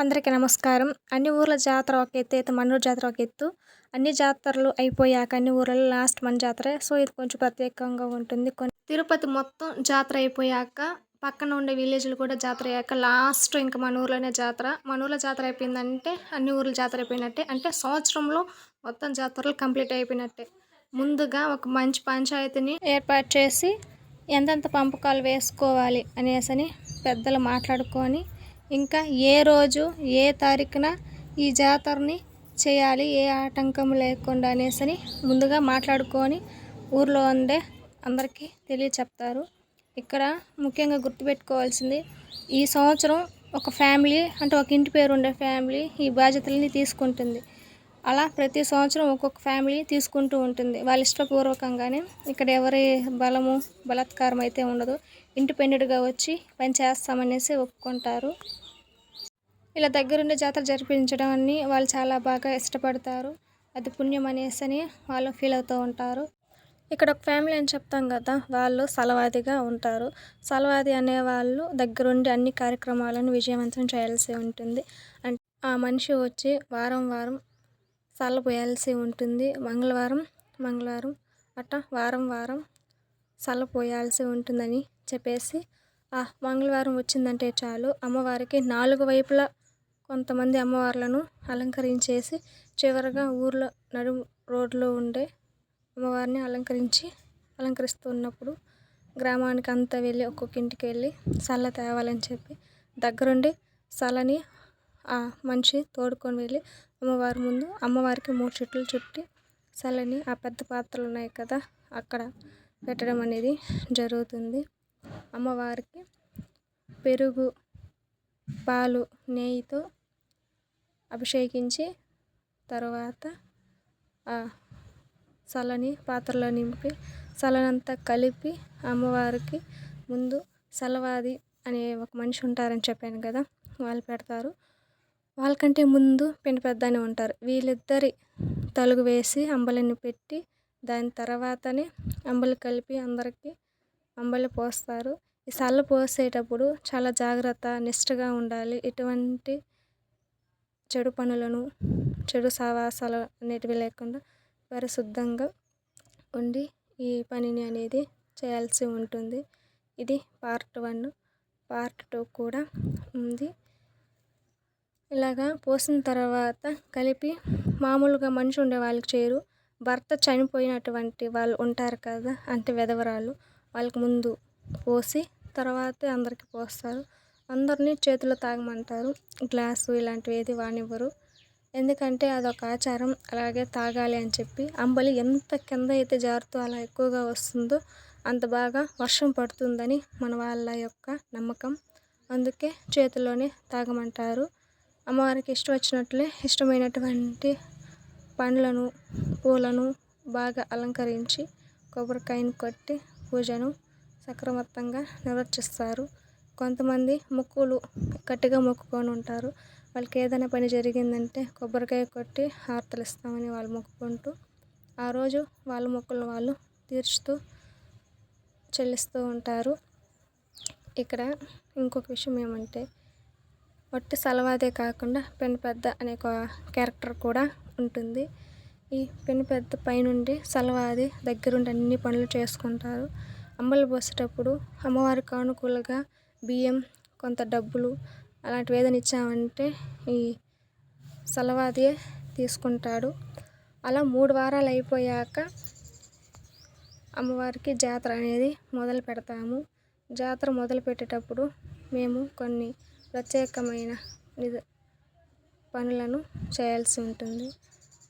అందరికీ నమస్కారం. అన్ని ఊర్ల జాతర ఒక ఎత్తు అయితే మన్నూరు జాతర ఒక ఎత్తు అన్ని జాతరలు అయిపోయాక అన్ని ఊర్లలో లాస్ట్ మన జాతర. సో ఇది కొంచెం ప్రత్యేకంగా ఉంటుంది. కొన్ని తిరుపతి మొత్తం జాతర అయిపోయాక పక్కన ఉండే విలేజ్లు కూడా జాతర అయ్యాక లాస్ట్ ఇంకా మన ఊర్లోనే జాతర. మన ఊర్లో జాతర అయిపోయిందంటే అన్ని ఊర్ల జాతర అయిపోయినట్టే. అంటే సంవత్సరంలో మొత్తం జాతరలు కంప్లీట్ అయిపోయినట్టే. ముందుగా ఒక మంచి పంచాయతీని ఏర్పాటు చేసి ఎంతెంత పంపకాలు వేసుకోవాలి అనేసని పెద్దలు మాట్లాడుకొని ఇంకా ఏ రోజు ఏ తారీఖున ఈ జాతరని చేయాలి ఏ ఆటంకం లేకుండా అనేసి ముందుగా మాట్లాడుకొని ఊర్లో ఉండే అందరికీ తెలియచెప్తారు. ఇక్కడ ముఖ్యంగా గుర్తుపెట్టుకోవాల్సింది ఈ సంవత్సరం ఒక ఫ్యామిలీ అంటే ఒక ఇంటి పేరు ఉండే ఫ్యామిలీ ఈ బాధ్యతలని తీసుకుంటుంది. అలా ప్రతి సంవత్సరం ఒక్కొక్క ఫ్యామిలీ తీసుకుంటూ ఉంటుంది. వాళ్ళ ఇష్టపూర్వకంగానే ఇక్కడ ఎవరి బలము బలాత్కారం అయితే ఉండదు. ఇండిపెండెంట్గా వచ్చి పని చేస్తామనేసి ఒప్పుకుంటారు. ఇలా దగ్గరుండి జాతర జరిపించడం అన్ని వాళ్ళు చాలా బాగా ఇష్టపడతారు. అది పుణ్యం అనేసి అని వాళ్ళు ఫీల్ అవుతూ ఉంటారు. ఇక్కడ ఒక ఫ్యామిలీ అని చెప్తాం కదా వాళ్ళు సలవాదిగా ఉంటారు. సలవాది అనేవాళ్ళు దగ్గరుండి అన్ని కార్యక్రమాలను విజయవంతం చేయాల్సి ఉంటుంది. అంటే ఆ మనిషి వచ్చి వారం వారం సల్ల పోయాల్సి ఉంటుంది. మంగళవారం మంగళవారం అట్ట వారం వారం సల్ల పోయాల్సి ఉంటుందని చెప్పేసి ఆ మంగళవారం వచ్చిందంటే చాలు. అమ్మవారికి నాలుగు వైపులా కొంతమంది అమ్మవార్లను అలంకరించేసి చివరగా ఊర్లో నడుము రోడ్లో ఉండే అమ్మవారిని అలంకరించి అలంకరిస్తున్నప్పుడు గ్రామానికి అంతా వెళ్ళి ఒక్కొక్క ఇంటికి వెళ్ళి సల్ల తేవాలని చెప్పి దగ్గరుండి సలని ఆ మనిషి తోడుకొని వెళ్ళి అమ్మవారి ముందు అమ్మవారికి మూడు చుట్లు చుట్టి చల్లని ఆ పెద్ద పాత్రలు ఉన్నాయి కదా అక్కడ పెట్టడం అనేది జరుగుతుంది. అమ్మవారికి పెరుగు పాలు నెయ్యితో అభిషేకించి తర్వాత ఆ చల్లని పాత్రలో నింపి చలనంతా కలిపి అమ్మవారికి ముందు సలవాది అనే ఒక మనిషి ఉంటారని చెప్పాను కదా వాళ్ళు పెడతారు. వాళ్ళకంటే ముందు పిండి పెద్దని ఉంటారు. వీళ్ళిద్దరి తలుగు వేసి అంబలిని పెట్టి దాని తర్వాతనే అంబలి కలిపి అందరికీ అంబలి పోస్తారు. ఈ సల్ల పోసేటప్పుడు చాలా జాగ్రత్త నిష్టగా ఉండాలి. ఎటువంటి చెడు పనులను చెడు సావాసాలు అనేటివి లేకుండా పరిశుద్ధంగా ఉండి ఈ పనిని అనేది చేయాల్సి ఉంటుంది. ఇది పార్ట్ వన్. పార్ట్ టూ కూడా ఉంది. ఇలాగా పోసిన తర్వాత కలిపి మామూలుగా మనిషి ఉండే వాళ్ళకి చేయరు. భర్త చనిపోయినటువంటి వాళ్ళు ఉంటారు కదా అంటే విధవరాలు. వాళ్ళకి ముందు పోసి తర్వాతే అందరికీ పోస్తారు. అందరినీ చేతిలో తాగమంటారు. గ్లాసు ఇలాంటివి ఏది వానివ్వరు. ఎందుకంటే అదొక ఆచారం. అలాగే తాగాలి అని చెప్పి అంబలి ఎంత కింద అయితే జారుతూ అలా ఎక్కువగా వస్తుందో అంత బాగా వర్షం పడుతుందని మన వాళ్ళ యొక్క నమ్మకం. అందుకే చేతిలోనే తాగమంటారు. అమ్మవారికి ఇష్టం వచ్చినట్లే ఇష్టమైనటువంటి పండ్లను పూలను బాగా అలంకరించి కొబ్బరికాయను కొట్టి పూజను సక్రమత్తంగా నిర్వర్తిస్తారు. కొంతమంది మొక్కులు గట్టిగా మొక్కుకొని ఉంటారు. వాళ్ళకి ఏదైనా పని జరిగిందంటే కొబ్బరికాయ కొట్టి హారతలు ఇస్తామని వాళ్ళు మొక్కుకుంటూ ఆ రోజు వాళ్ళ మొక్కులు వాళ్ళు తీర్చుతూ చెల్లిస్తూ ఉంటారు. ఇక్కడ ఇంకొక విషయం ఏమంటే ఒట్టి సలవాదే కాకుండా పెను పెద్ద అనే ఒక క్యారెక్టర్ కూడా ఉంటుంది. ఈ పెను పెద్ద పైనుండి సలవాది దగ్గరుండి అన్ని పనులు చేసుకుంటారు. అమ్మలు పోసేటప్పుడు అమ్మవారికి అనుకూలంగా బియ్యం కొంత డబ్బులు అలాంటివి ఏదైనా ఇచ్చామంటే ఈ సలవాదియే తీసుకుంటాడు. అలా మూడు వారాలు అయిపోయాక అమ్మవారికి జాతర అనేది మొదలు పెడతాము. జాతర మొదలు పెట్టేటప్పుడు మేము కొన్ని ప్రత్యేకమైన పనులను చేయాల్సి ఉంటుంది.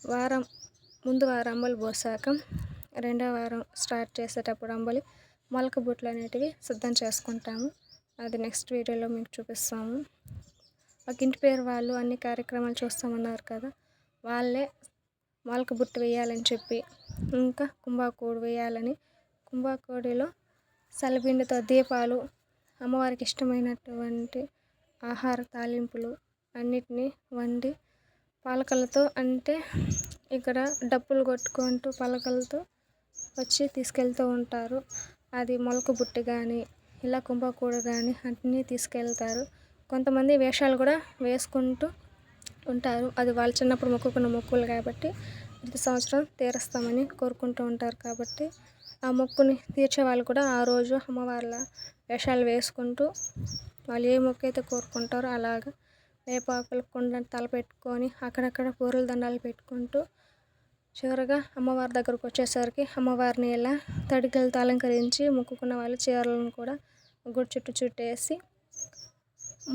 వారం ముందు వారం అంబలి పోసాక రెండో వారం స్టార్ట్ చేసేటప్పుడు అంబలి మొలక బుట్లు అనేటివి సిద్ధం చేసుకుంటాము. అది నెక్స్ట్ వీడియోలో మీకు చూపిస్తాము. ఒక ఇంటి పేరు వాళ్ళు అన్ని కార్యక్రమాలు చూస్తామన్నారు కదా వాళ్ళే మొలక బుట్టు వేయాలని చెప్పి ఇంకా కుంభాకోడి వేయాలని కుంభాకోడిలో సలిపిండితో దీపాలు అమ్మవారికి ఇష్టమైనటువంటి ఆహార తాలింపులు అన్నిటినీ వండి పలకలతో అంటే ఇక్కడ డప్పులు కొట్టుకుంటూ పలకలతో వచ్చి తీసుకెళ్తూ ఉంటారు. అది మొలక బుట్టి కానీ ఇలా కుంభకూడ కానీ అన్నీ తీసుకెళ్తారు. కొంతమంది వేషాలు కూడా వేసుకుంటూ ఉంటారు. అది వాళ్ళు చిన్నప్పుడు మొక్కుకున్న మొక్కులు కాబట్టి ప్రతి సంవత్సరం తీరుస్తామని కోరుకుంటూ ఉంటారు కాబట్టి ఆ మొక్కుని తీర్చే వాళ్ళు కూడా ఆ రోజు అమ్మవార్ల వేషాలు వేసుకుంటూ వాళ్ళు ఏ మొక్క అయితే కోరుకుంటారో అలాగా వేపాకుల కుండను తలపెట్టుకొని అక్కడక్కడ పూరల దండాలు పెట్టుకుంటూ చివరగా అమ్మవారి దగ్గరకు వచ్చేసరికి అమ్మవారిని ఇలా తడికలతో అలంకరించి మొక్కుకున్న వాళ్ళు చీరలను కూడా గుడి చుట్టూ చుట్టేసి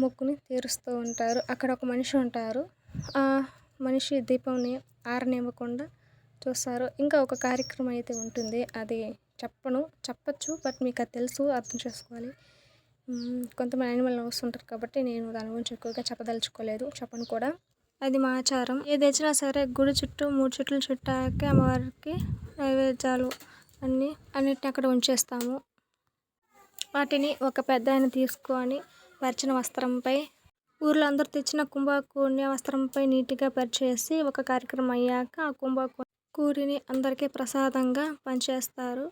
మొక్కుని తీరుస్తూ ఉంటారు. అక్కడ ఒక మనిషి ఉంటారు. ఆ మనిషి దీపంని ఆరనివ్వకుండా చూస్తారు. ఇంకా ఒక కార్యక్రమం అయితే ఉంటుంది. అది చెప్పను చెప్పచ్చు బట్ మీకు అది తెలుసు అర్థం చేసుకోవాలి. కొంతమంది యానిమల్ లవర్స్ ఉంటారు కాబట్టి నేను దాని గురించి ఎక్కువగా చెప్పదలుచుకోలేదు చెప్పను కూడా. అది మా ఆచారం. ఏది తెచ్చినా సరే గుడి చుట్టూ మూడు చుట్లు చుట్టాక అమ్మవారికి నైవేద్యాలు అన్నీ అన్నిటిని అక్కడ ఉంచేస్తాము. వాటిని ఒక పెద్ద ఆయన తీసుకొని పరిచిన వస్త్రంపై ఊర్లో అందరూ తెచ్చిన కుంభాకూడిని వస్త్రంపై నీట్గా పరిచేసి ఒక కార్యక్రమం అయ్యాక ఆ కుంభాకూ కూరిని అందరికీ ప్రసాదంగా పనిచేస్తారు.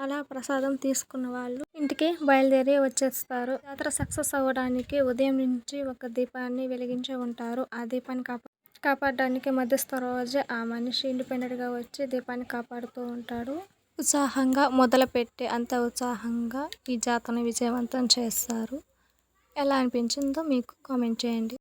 అలా ప్రసాదం తీసుకున్న వాళ్ళు ఇంటికి బయలుదేరి వచ్చేస్తారు. జాతర సక్సెస్ అవ్వడానికి ఉదయం నుంచి ఒక దీపాన్ని వెలిగించి ఉంటారు. ఆ దీపాన్ని కాపా కాపాడడానికి మధ్యస్థ రోజే ఆ మనిషి ఇండిపెండెంట్గా వచ్చి దీపాన్ని కాపాడుతూ ఉంటాడు. ఉత్సాహంగా మొదలుపెట్టి అంత ఉత్సాహంగా ఈ జాతరని విజయవంతం చేస్తారు. ఎలా అనిపించిందో మీకు కామెంట్ చేయండి.